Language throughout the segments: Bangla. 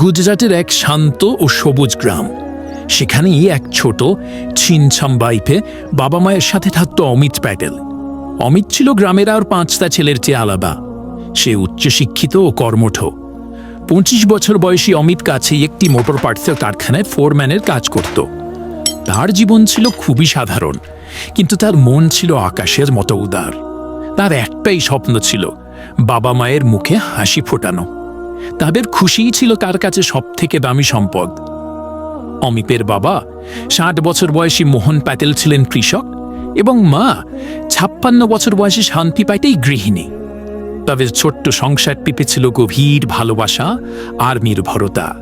গুজরাটের এক শান্ত ও সবুজ গ্রাম। সেখানেই এক ছোট, ছিনছাম বাইপে বাবা মায়ের সাথে থাকত অমিত প্যাটেল। অমিত ছিল গ্রামের আর পাঁচটা ছেলের চেয়ে আলাদা। সে উচ্চশিক্ষিত ও কর্মঠ। পঁচিশ বছর বয়সী অমিত কাছেই একটি মোটর পার্টসের কারখানায় ফোরম্যানের কাজ করত। তার জীবন ছিল খুবই সাধারণ, কিন্তু তার মন ছিল আকাশের মতো উদার। তার একটাই স্বপ্ন ছিল বাবা মায়ের মুখে হাসি ফোটানো। তাদের খুশিই ছিল তার কাছে সবথেকে দামি সম্পদ। অমিতের বাবা ষাট বছর বয়সী মোহন প্যাটেল ছিলেন কৃষক এবং মা ছাপ্পান্ন বছর বয়সী শান্তি পাইতেই গৃহিণী। তবে ছোট্ট সংসারটিতে ছিল গভীর ভালোবাসা আর নির্ভরতা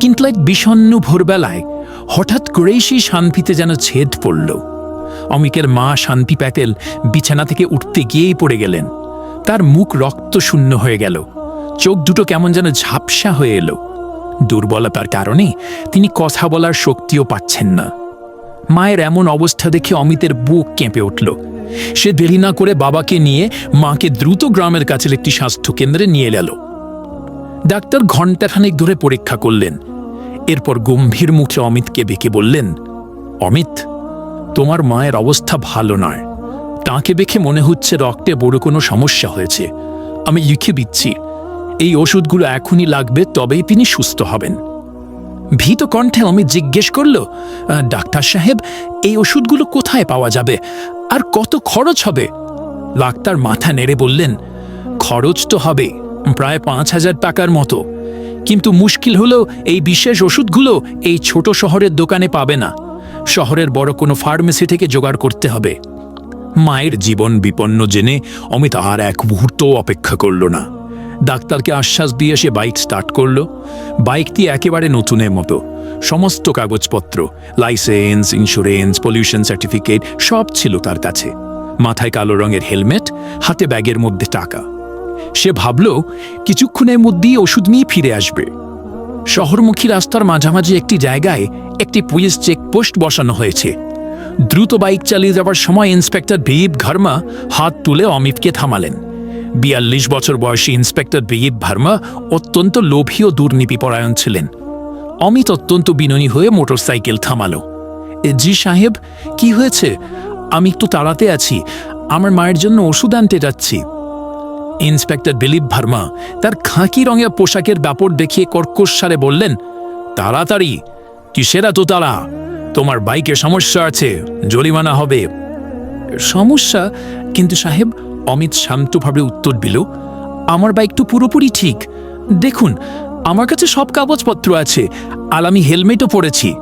কিন্তু এক বিষণ্ন ভোরবেলায় হঠাৎ করেই সেই শান্তিতে যেন ছেদ পড়ল। অমিকের মা শান্তি প্যাটেল বিছানা থেকে উঠতে গিয়েই পড়ে গেলেন। তার মুখ রক্ত শূন্য হয়ে গেল। চোখ দুটো কেমন যেন ঝাপসা হয়ে এলো। দুর্বলতার কারণে তিনি কথা বলার শক্তিও পাচ্ছেন না। মায়ের এমন অবস্থা দেখে অমিতের বুক কেঁপে উঠল। সে দেরি না করে বাবাকে নিয়ে মাকে দ্রুত গ্রামের কাছের একটি স্বাস্থ্যকেন্দ্রে নিয়ে গেল। ডাক্তার ঘণ্টাখানেক ধরে পরীক্ষা করলেন। এরপর গম্ভীর মুখে অমিতকে বেঁকে বললেন, অমিত, তোমার মায়ের অবস্থা ভালো নয়। তাকে দেখে মনে হচ্ছে রক্তে বড় কোনো সমস্যা হয়েছে। আমি লিখে দিচ্ছি। এই ওষুধগুলো এখনই লাগবে, তবেই তিনি সুস্থ হবেন। ভীত কণ্ঠে অমিত জিজ্ঞেস করল ডাক্তার সাহেব, এই ওষুধগুলো কোথায় পাওয়া যাবে? আর কত খরচ হবে? ডাক্তার মাথা নেড়ে বললেন, খরচ তো হবে, প্রায় পাঁচ হাজার টাকার মতো। কিন্তু মুশকিল হলো, এই বিশেষ ওষুধগুলো এই ছোট শহরের দোকানে পাবে না। শহরের বড় কোনো ফার্মেসি থেকে জোগাড় করতে হবে। মায়ের জীবন বিপন্ন জেনে অমিত আর এক মুহূর্তও অপেক্ষা করল না। ডাক্তারকে আশ্বাস দিয়ে সে বাইক স্টার্ট করল। বাইকটি একেবারে নতুনের মতো। সমস্ত কাগজপত্র, লাইসেন্স, ইন্স্যুরেন্স, পলিউশন সার্টিফিকেট, সব ছিল তার কাছে। মাথায় কালো রঙের হেলমেট, হাতে ব্যাগের মধ্যে টাকা। সে ভাবল, কিছুক্ষণের মধ্যেই ওষুধ নিয়ে ফিরে আসবে। শহরমুখী রাস্তার মাঝামাঝি একটি জায়গায় একটি পুলিশ চেকপোস্ট বসানো হয়েছে। দ্রুত বাইক চালিয়ে যাবার সময় ইন্সপেক্টর বিপ ভার্মা হাত তুলে অমিতকে থামালেন। বিয়াল্লিশ বছর বয়সী ইন্সপেক্টর বিপ ভার্মা অত্যন্ত লোভী ও দুর্নীতিপরায়ণ ছিলেন। অমিত অত্যন্ত বিনয়ী হয়ে মোটরসাইকেল থামালো। "এ, জি সাহেব কি হয়েছে? আমি একটু তাড়াতে আছি। আমার মায়ের জন্য ওষুধ আনতে যাচ্ছি। ইন্সপেক্টর দিলীপ ভার্মা তার খাঁকি রঙের পোশাকের ব্যাপর দেখিয়ে কর্কশ সারে বললেন তাড়াতাড়ি। কিসের তো তাড়া? তোমার বাইকে সমস্যা আছে জরিমানা হবে। সমস্যা? কিন্তু সাহেব অমিত শান্তভাবে উত্তর দিল, আমার বাইক তো পুরোপুরি ঠিক। দেখুন, আমার কাছে সব কাগজপত্র আছে, আর আমি হেলমেটও পরেছি।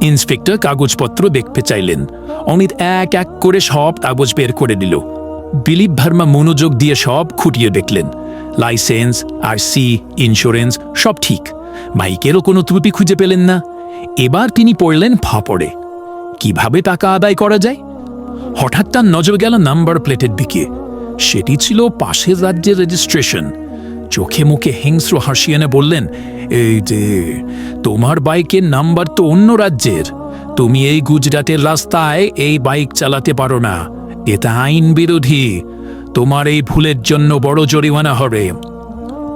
ইন্সপেক্টর কাগজপত্র দেখতে চাইলেন। অমিত এক এক করে সব কাগজ বের করে দিল দিলীপ ভার্মা মনোযোগ দিয়ে সব খুঁটিয়ে দেখলেন। লাইসেন্স আর সি ইন্স্যুরেন্স সব ঠিক। বাইকেরও কোনো ত্রুটি খুঁজে পেলেন না। এবার তিনি পড়লেন ফাপড়ে। কীভাবে টাকা আদায় করা যায়? হঠাৎ তার নজর গেল নাম্বার প্লেটের দিকে। সেটি ছিল পাশের রাজ্যের রেজিস্ট্রেশন চোখে মুখে হিংস্র হাসিয়ানে বললেন, এই যে, তোমার বাইকের নাম্বার তো অন্য রাজ্যের। তুমি এই গুজরাটের রাস্তায় এই বাইক চালাতে পারো না। এটা আইন বিরোধী। তোমার এই ভুলের জন্য বড় জরিমানা হবে।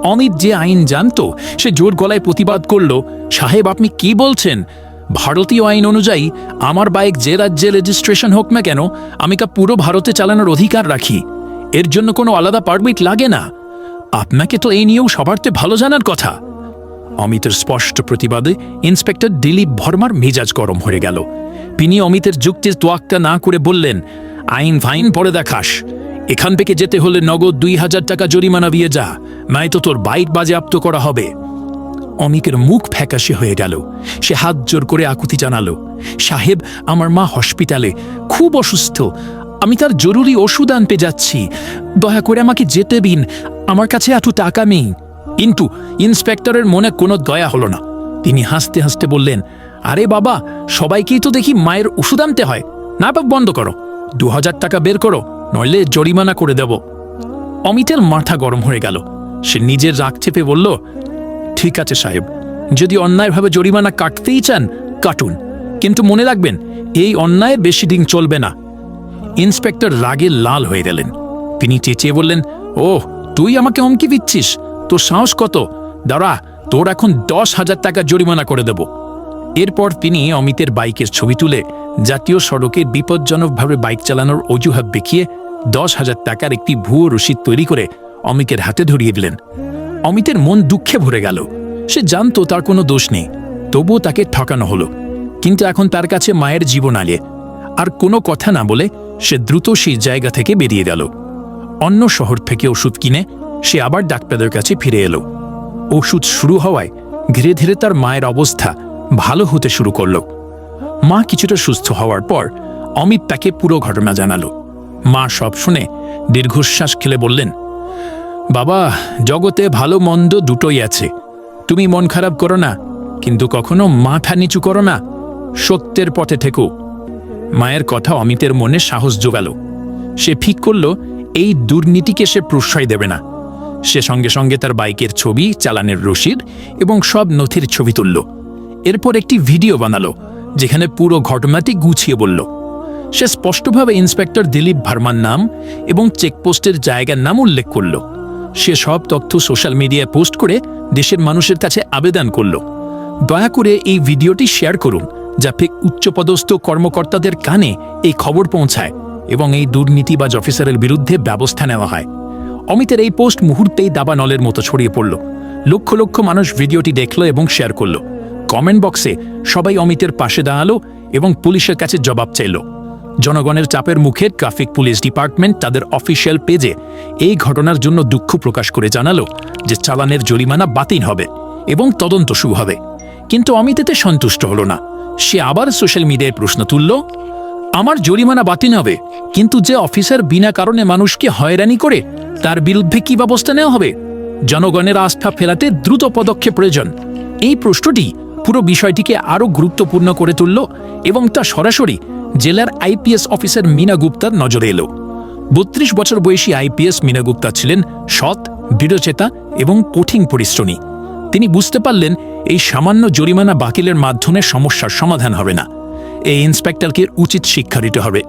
অমিত যে আইন জানতো, সে জোর গলায় প্রতিবাদ করল, সাহেব, আপনি কি বলছেন? ভারতীয় আইন অনুযায়ী, আমার বাইক যে রাজ্যে রেজিস্ট্রেশন হোক না কেন, আমি কা পুরো ভারতে চালানোর অধিকার রাখি। এর জন্য কোনো আলাদা পারমিট লাগে না। আপনাকে তো এই নিয়েও সবার চেয়ে ভালো জানার কথা। অমিতের স্পষ্ট প্রতিবাদে ইন্সপেক্টর দিলীপ ভর্মার মেজাজ গরম হয়ে গেল। তিনি অমিতের যুক্তির তোয়াক্কা না করে বললেন, আইন ফাইন পরে দেখাস। এখান থেকে যেতে হলে নগদ দুই হাজার টাকা জরিমানা দিয়ে যা, নয়তো তোর বাইক বাজেয়াপ্ত করা হবে। অমিকের মুখ ফ্যাকাশে হয়ে গেল। সে হাত জোর করে আকুতি জানালো, সাহেব, আমার মা হসপিটালে, খুব অসুস্থ। আমি তার জরুরি ওষুধ আনতে যাচ্ছি। দয়া করে আমাকে যেতে দিন। আমার কাছে এত টাকা নেই। কিন্তু ইন্সপেক্টরের মনে কোনো দয়া হলো না। তিনি হাসতে হাসতে বললেন, আরে বাবা, সবাইকেই তো দেখি মায়ের ওষুধ আনতে হয়। না, বাপ, বন্ধ করো। দু হাজার টাকা বের করো, নইলে জরিমানা করে দেব। অমিতের মাথা গরম হয়ে গেল। সে নিজের রাগ চেপে বলল ঠিক আছে, সাহেব। যদি অন্যায়ভাবে জরিমানা কাটতেই চান, কাটুন। কিন্তু মনে রাখবেন, এই অন্যায় বেশি দিন চলবে না। ইন্সপেক্টর রাগে লাল হয়ে গেলেন। তিনি চেঁচিয়ে বললেন ও তুই আমাকে হুমকি দিচ্ছিস? তোর সাহস কত? দাঁড়া, তোর এখন দশ হাজার টাকা জরিমানা করে দেব। এরপর তিনি অমিতের বাইকের ছবি তুলে জাতীয় সড়কে বিপজ্জনকভাবে বাইক চালানোর অজুহাত দেখিয়ে দশ হাজার টাকার একটি ভুয়ো রসিদ তৈরি করে অমিতের হাতে ধরিয়ে দিলেন। অমিতের মন দুঃখে ভরে গেল। সে জানতো তার কোনো দোষ নেই, তবুও তাকে ঠকানো হলো। কিন্তু এখন তার কাছে মায়ের জীবন আলে। আর কোনো কথা না বলে সে দ্রুত সেই জায়গা থেকে বেরিয়ে গেল। অন্য শহর থেকে ওষুধ কিনে সে আবার ডাক্তারের কাছে ফিরে এলো। ওষুধ শুরু হওয়ায় ধীরে ধীরে তার মায়ের অবস্থা ভালো হতে শুরু করল। মা কিছুটা সুস্থ হওয়ার পর অমিত তাকে পুরো ঘটনা জানালো। মা সব শুনে দীর্ঘশ্বাস খেলে বললেন বাবা, জগতে ভালো মন্দ দুটোই আছে। তুমি মন খারাপ করো না, কিন্তু কখনো মাথা নিচু করো না। সত্যের পথে থেকো। মায়ের কথা অমিতের মনে সাহস জোগাল। সে ঠিক করল, এই দুর্নীতিকে সে প্রশ্রয় দেবে না। সে সঙ্গে সঙ্গে তার বাইকের ছবি, চালানের রসিদ এবং সব নথির ছবি তুলল। এরপর একটি ভিডিও বানালো, যেখানে পুরো ঘটনাটি গুছিয়ে বলল। সে স্পষ্টভাবে ইন্সপেক্টর দিলীপ ভার্মার নাম এবং চেকপোস্টের জায়গার নাম উল্লেখ করল। সে সব তথ্য সোশ্যাল মিডিয়ায় পোস্ট করে দেশের মানুষের কাছে আবেদন করল। দয়া করে এই ভিডিওটি শেয়ার করুন, যাতে উচ্চপদস্থ কর্মকর্তাদের কানে এই খবর পৌঁছায় এবং এই দুর্নীতিবাজ অফিসারের বিরুদ্ধে ব্যবস্থা নেওয়া হয়। অমিতের এই পোস্ট মুহূর্তেই দাবানলের মতো ছড়িয়ে পড়ল। লক্ষ লক্ষ মানুষ ভিডিওটি দেখল এবং শেয়ার করল। কমেন্ট বক্সে সবাই অমিতের পাশে দাঁড়াল এবং পুলিশের কাছে জবাব চাইল। জনগণের চাপের মুখে ট্রাফিক পুলিশ ডিপার্টমেন্ট তাদের অফিসিয়াল পেজে এই ঘটনার জন্য দুঃখ প্রকাশ করে জানালো যে চালানের জরিমানা বাতিল হবে এবং তদন্ত শুরু হবে। কিন্তু অমিত এতে সন্তুষ্ট হল না। সে আবার সোশ্যাল মিডিয়ায় প্রশ্ন তুলল, আমার জরিমানা বাতিল হবে, কিন্তু যে অফিসার বিনা কারণে মানুষকে হয়রানি করে তার বিরুদ্ধে কি ব্যবস্থা নেওয়া হবে? জনগণের আস্থা ফেরাতে দ্রুত পদক্ষেপ প্রয়োজন। এই প্রশ্নটি পুরো বিষয়টিকে আরও গুরুত্বপূর্ণ করে তুলল এবং তা সরাসরি জেলার আইপিএস অফিসার মিনা গুপ্তার নজরে এলো। বত্রিশ বছর বয়সী আইপিএস মিনা গুপ্তা ছিলেন সৎ, দৃঢ়চেতা এবং কঠিন পরিশ্রমী। তিনি বুঝতে পারলেন এই সামান্য জরিমানা বাকিলের মাধ্যমে সমস্যার সমাধান হবে না। এই ইন্সপেক্টরকে উচিত শিক্ষা দিতে হবে।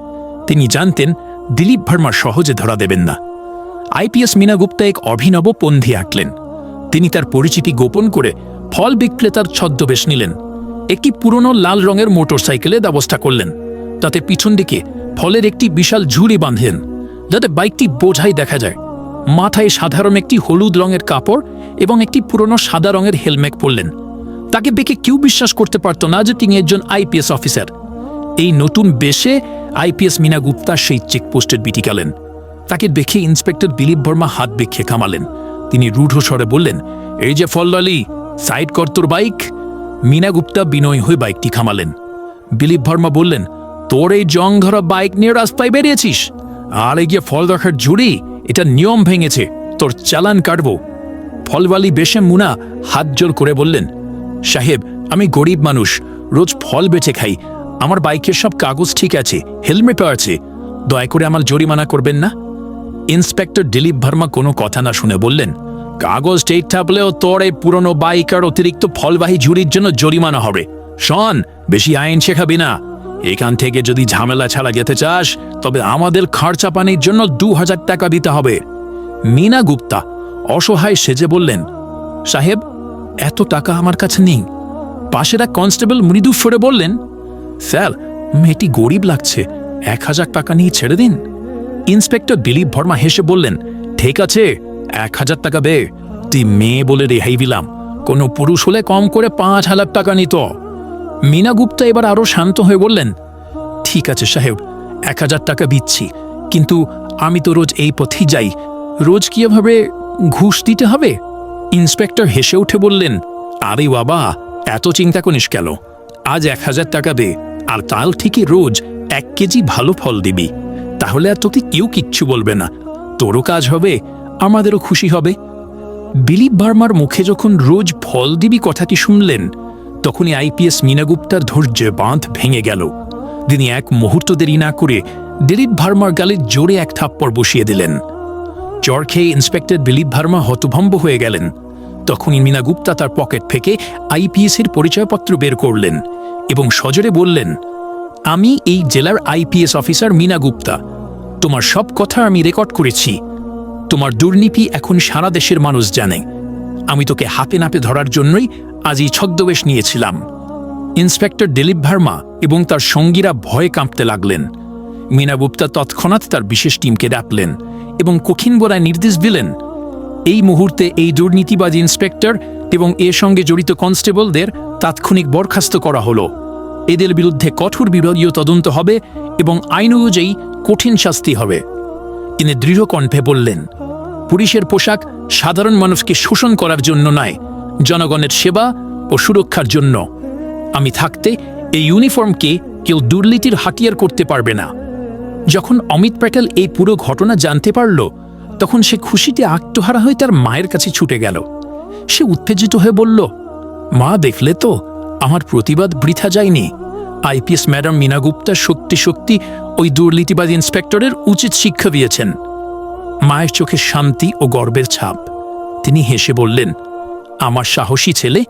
তিনি জানতেন, দিলীপ ভার্মা সহজে ধরা দেবেন না। আইপিএস মিনা গুপ্তা এক অভিনব পন্থী আঁকলেন। তিনি তার পরিচিতি গোপন করে ফল বিক্রেতার ছদ্মবেশ নিলেন। একটি পুরনো লাল রঙের মোটরসাইকেলে ব্যবস্থা করলেন। তাতে পিছন দিকে ফলের একটি বিশাল ঝুড়ি বাঁধেন, যাতে বাইকটি বোঝাই দেখা যায়। মাথায় সাধারণ একটি হলুদ রঙের কাপড় এবং একটি পুরনো সাদা রঙের হেলমেট পরলেন। তাকে দেখে কেউ বিশ্বাস করতে পারত না যে তিনি একজন আইপিএস অফিসার। এই নতুন বেশে আইপিএস মিনা গুপ্তা সেই চেকপোস্টের বিটি গেলেন। তাকে দেখে ইন্সপেক্টর দিলীপ বর্মা হাত বেঁকে খামালেন তিনি রূঢ় স্বরে বললেন, এই যে ফললালি সাইড কর তোর বাইক। মিনা গুপ্তা বিনয় হয়ে বাইকটি খামালেন। দিলীপ বর্মা বললেন তোর এই জং ধরা বাইক নিয়ে রাস্তায় বেরিয়েছিস? আর এই গিয়ে ফল রাখার জুড়ি এটা নিয়ম ভেঙেছে, তোর চালান কাটব। ফলওয়ালি বেশে মুনা হাত জোর করে বললেন, সাহেব, আমি গরিব মানুষ, রোজ ফল বেচে খাই। আমার বাইকের সব কাগজ ঠিক আছে হেলমেটও আছে। দয়া করে আমার জরিমানা করবেন না? ইন্সপেক্টর দিলীপ ভার্মা কোনো কথা না শুনে বললেন, কাগজ ঠিক থাকলেও তোর এই পুরনো বাইক আর অতিরিক্ত ফলবাহী ঝুড়ির জন্য জরিমানা হবে। শন, বেশি আইন শেখাবি না। এখান থেকে যদি ঝামেলা ছাড়া যেতে চাস, তবে আমাদের খরচা পানির জন্য দু হাজার টাকা দিতে হবে। মিনা গুপ্তা অসহায় সেজে বললেন, সাহেব, এত টাকা আমার কাছে নেই। পাশের এক কনস্টেবল মৃদু ফেরে বললেন, স্যার, মেয়েটি গরিব লাগছে, এক হাজার টাকা নিয়ে ছেড়ে দিন। ইন্সপেক্টর দিলীপ ভর্মা হেসে বললেন, ঠিক আছে, এক হাজার টাকা বে তুই মেয়ে বলে রেহাই দিলাম। কোনো পুরুষ হলে কম করে পাঁচ হাজার টাকা নিত। মিনা গুপ্তা এবার আরও শান্ত হয়ে বললেন, ঠিক আছে সাহেব, এক হাজার টাকা দিচ্ছি, কিন্তু আমি তো রোজ এই পথেই যাই। রোজ কি এভাবে ঘুষ দিতে হবে? ইন্সপেক্টর হেসে উঠে বললেন, আরে বাবা, এত চিন্তা করিস কেন? আজ এক হাজার টাকা দে, আর কাল ঠিকই রোজ এক কেজি ভালো ফল দিবি। তাহলে আর তোকে কেউ কিচ্ছু বলবে না। তোরও কাজ হবে, আমাদেরও খুশি হবে। দিলীপ বার্মার মুখে যখন রোজ ফল দিবি কথাটি শুনলেন তখনই আইপিএস মিনাগুপ্তার ধৈর্যে বাঁধ ভেঙে গেল। তিনি এক মুহূর্ত দেরি না করে দিলীপ ভার্মার গালে জোরে এক থাপ্পড় বসিয়ে দিলেন। জ্বর খেয়ে ইন্সপেক্টর দিলীপ ভার্মা হতভম্ব হয়ে গেলেন। তখনই মিনা গুপ্তা তার পকেট থেকে আইপিএস এর পরিচয়পত্র বের করলেন এবং সজরে বললেন, আমি এই জেলার আইপিএস অফিসার মিনা গুপ্তা। তোমার সব কথা আমি রেকর্ড করেছি। তোমার দুর্নীতি এখন সারা দেশের মানুষ জানে। আমি তোকে হাতে নাপে ধরার জন্যই আজ এই ছদ্মবেশ নিয়েছিলাম। ইন্সপেক্টর দিলীপ ভার্মা এবং তার সঙ্গীরা ভয়ে কাঁপতে লাগলেন। মিনা গুপ্তা তৎক্ষণাৎ তার বিশেষ টিমকে ডাকলেন এবং কঠিন বোরায় নির্দেশ দিলেন, এই মুহূর্তে এই দুর্নীতিবাজ ইন্সপেক্টর এবং এর সঙ্গে জড়িত কনস্টেবলদের তাৎক্ষণিক বরখাস্ত করা হলো। এদের বিরুদ্ধে কঠোর বিভাগীয় তদন্ত হবে এবং আইন অনুযায়ী কঠিন শাস্তি হবে। তিনি দৃঢ় কণ্ঠে বললেন, পুলিশের পোশাক সাধারণ মানুষকে শোষণ করার জন্য নয় জনগণের সেবা ও সুরক্ষার জন্য। আমি থাকতে এই ইউনিফর্মকে কেউ দুর্নীতির হাতিয়ার করতে পারবে না। যখন অমিত প্যাটেল এই পুরো ঘটনা জানতে পারল, তখন সে খুশিতে আত্মহারা হয়ে তার মায়ের কাছে ছুটে গেল। সে উত্তেজিত হয়ে বলল, মা, দেখলে তো, আমার প্রতিবাদ বৃথা যায়নি। আইপিএস ম্যাডাম মিনা গুপ্তা শক্তি শক্তি ওই দুর্নীতিবাদ ইন্সপেক্টরের উচিত শিক্ষা দিয়েছেন। মায়ের চোখে শান্তি ও গর্বের ছাপ। তিনি হেসে বললেন আমার সাহসী ছেলে,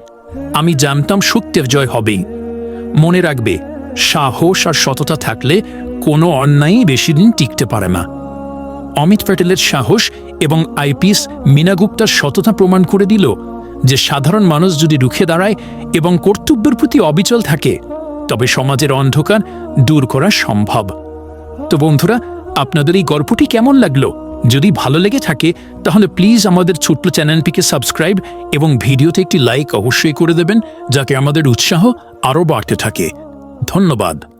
আমি জানতাম সত্যের জয় হবেই মনে রাখবে, সাহস আর সততা থাকলে কোনো অন্যায়ই বেশি দিন টিকতে পারে না। অমিত প্যাটেলের সাহস এবং আইপিএস মিনা গুপ্তার সততা প্রমাণ করে দিল যে সাধারণ মানুষ যদি রুখে দাঁড়ায় এবং কর্তব্যের প্রতি অবিচল থাকে, তবে সমাজের অন্ধকার দূর করা সম্ভব। তো বন্ধুরা, আপনাদের এই গল্পটি কেমন লাগল? যদি ভালো লেগে থাকে, তাহলে প্লিজ আমাদের ছোট্ট চ্যানেলটিকে সাবস্ক্রাইব এবং ভিডিওতে একটি লাইক অবশ্যই করে দেবেন যাকে আমাদের উৎসাহ আরও বাড়তে থাকে। ধন্যবাদ।